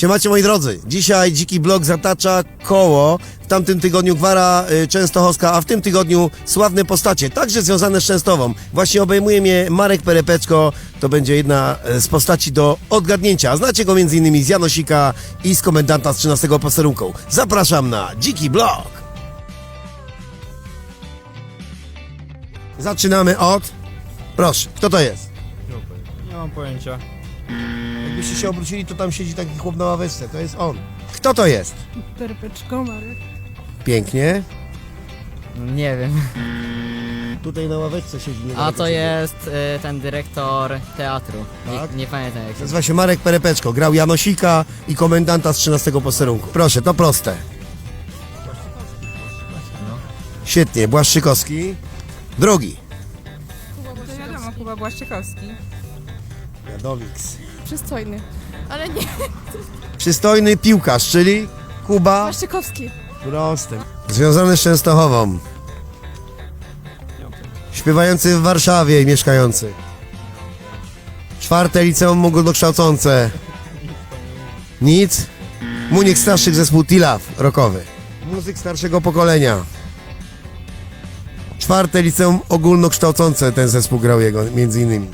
Siemacie moi drodzy, dzisiaj Dziki Blok zatacza koło. W tamtym tygodniu Gwara y, Częstochowska, a w tym tygodniu sławne postacie, także związane z Częstową. Właśnie obejmuje mnie Marek Perepeczko, to będzie jedna y, z postaci do odgadnięcia. Znacie go m.in. z Janosika i z komendanta z 13 posterunką. Zapraszam na Dziki Blok. Zaczynamy od... Proszę, kto to jest? Nie mam pojęcia. Jakbyście się obrócili, to tam siedzi taki chłop na ławeczce, to jest on. Kto to jest? Perpeczko, Marek. Pięknie. Nie wiem. Tutaj na ławeczce siedzi. A to jest y, ten dyrektor teatru. Tak? Nie, nie pamiętam jak się Nazywa się Marek Perepeczko. Grał Janosika i komendanta z 13 posterunku. Proszę, to proste. Świetnie, Błaszczykowski. Drugi. To wiadomo, Kuba Błaszczykowski. Przystojny. Ale nie, Przystojny piłkarz, czyli Kuba. Błaszczykowski. Prosty. Związany z Częstochową. Śpiewający w Warszawie i mieszkający. Czwarte liceum ogólnokształcące. Nic. Muniek starszych zespół Tilaf, rokowy. Muzyk starszego pokolenia. Czwarte liceum ogólnokształcące ten zespół grał jego, między innymi.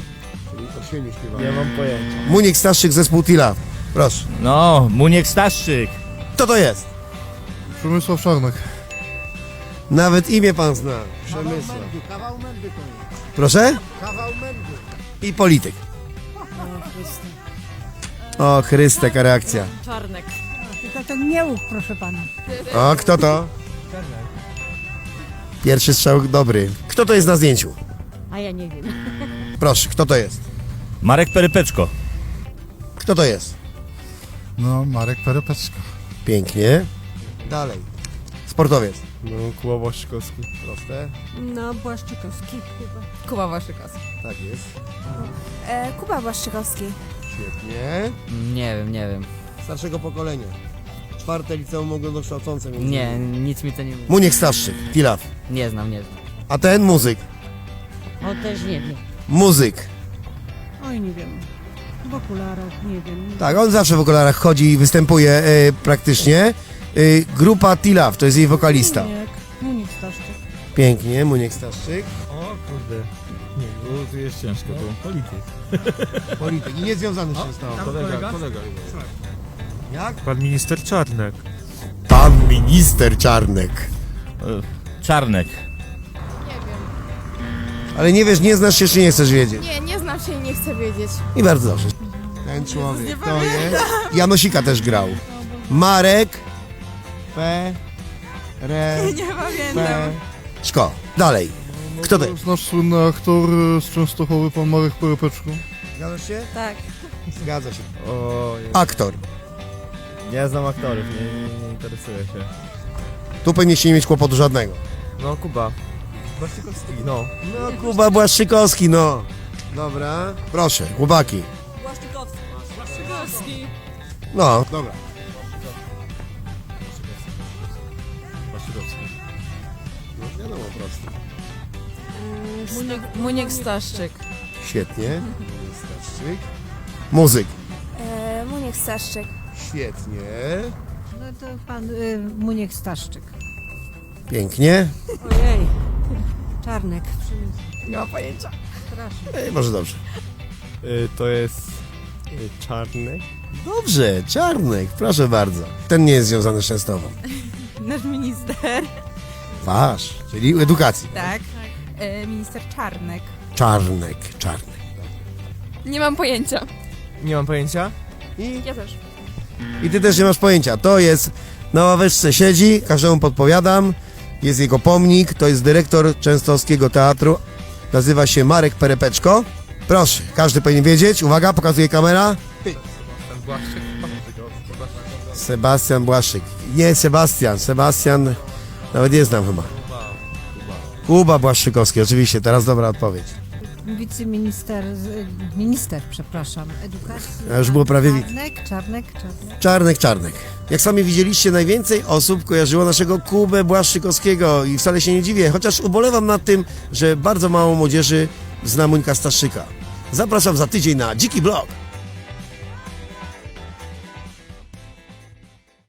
Nie mam pojęcia. Muniek starszych zespół Tilaf. Proszę. No, Muniek Staszczyk. Kto to jest? Przemysław Czarnek. Nawet imię pan zna. Przemysław. Proszę? I polityk. O, Chryste, jaka reakcja. Czarnek. Tylko ten nieuch, proszę pana. O, kto to? Pierwszy strzał dobry. Kto to jest na zdjęciu? A ja nie wiem. Proszę, kto to jest? Marek Perypeczko. Kto to jest? No, Marek Perepeczko. Pięknie. Dalej. Sportowiec. No, Kuba Błaszczykowski. Proste. No, Błaszczykowski. Kuba Błaszczykowski. Tak jest. E, Kuba Błaszczykowski. Świetnie. Nie wiem, nie wiem. Starszego pokolenia. Czwarte liceum ogólnokształcące. Nie, nic mi to nie mówi. Muniek Starszych, Tilaf. Nie znam, nie znam. A ten muzyk. O, też nie wiem. Muzyk. Oj, nie wiem. W okularach, nie wiem. Tak, on zawsze w okularach chodzi i występuje e, praktycznie. E, grupa Tilaf, to jest jej wokalista. Muniek, Muniek Staszczyk. Pięknie, Muniek Starszczyk. O kurde. Nie, tu, tu jest ciężko, tu polityk. Polityk i niezwiązany z Częstochową. Kolega, kolega. Jak? Pan minister Czarnek. Pan minister Czarnek. Czarnek. Nie wiem. Ale nie wiesz, nie znasz się, czy nie chcesz wiedzieć. Nie, nie znam się i nie chcę wiedzieć. I bardzo dobrze. Ten człowiek, to jest... Janosika też grał. Marek P. R. Nie pamiętam. P. Szko. Dalej. Kto to jest? jest nasz słynny aktor z Częstochowy, pan Marek Perepeczko. Zgadzasz się? Tak. Zgadza się. O, Aktor. nie znam aktorów, nie, nie, nie interesuję się. Tu powinniście nie mieć kłopotu żadnego. No, Kuba. Błaszczykowski, no. No, Kuba Błaszczykowski, no. Dobra. Proszę, chłopaki. Błaszczykowski. Błaszczykowski. No, dobra. Błaszczykowski. No, wiadomo, prosto. Muniek, Muniek Staszczyk. Świetnie. Starszczyk. Muzyk. E, Muniek Staszczyk. Świetnie. No to pan y, Muniek Staszczyk. Pięknie. Ojej. Czarnek. Nie ma pojęcia. Ej, może dobrze. Y, to jest y, Czarnek. Dobrze, Czarnek, proszę bardzo. Ten nie jest związany z Częstową. Nasz minister, Wasz, czyli edukacji. tak. E, minister Czarnek. Czarnek, Czarnek. Nie mam pojęcia. Nie mam pojęcia. I, Ja też. I ty też nie masz pojęcia. To jest, na ławeczce siedzi, każdemu podpowiadam. Jest jego pomnik, to jest dyrektor Częstochowskiego Teatru. Nazywa się Marek Perepeczko. Proszę, każdy powinien wiedzieć. Uwaga, pokazuje kamera. Sebastian Błaszczyk. Nie Sebastian, Sebastian nawet nie znam chyba. Kuba Błaszczykowski, oczywiście, teraz dobra odpowiedź. Wiceminister, minister, przepraszam, edukacji. A już było prawie. Czarnek, Czarnek, Czarnek. Czarnek, Czarnek. Jak sami widzieliście, najwięcej osób kojarzyło naszego Kubę Błaszczykowskiego i wcale się nie dziwię, chociaż ubolewam nad tym, że bardzo mało młodzieży zna Muńka Staszyka. Zapraszam za tydzień na Dziki Blog.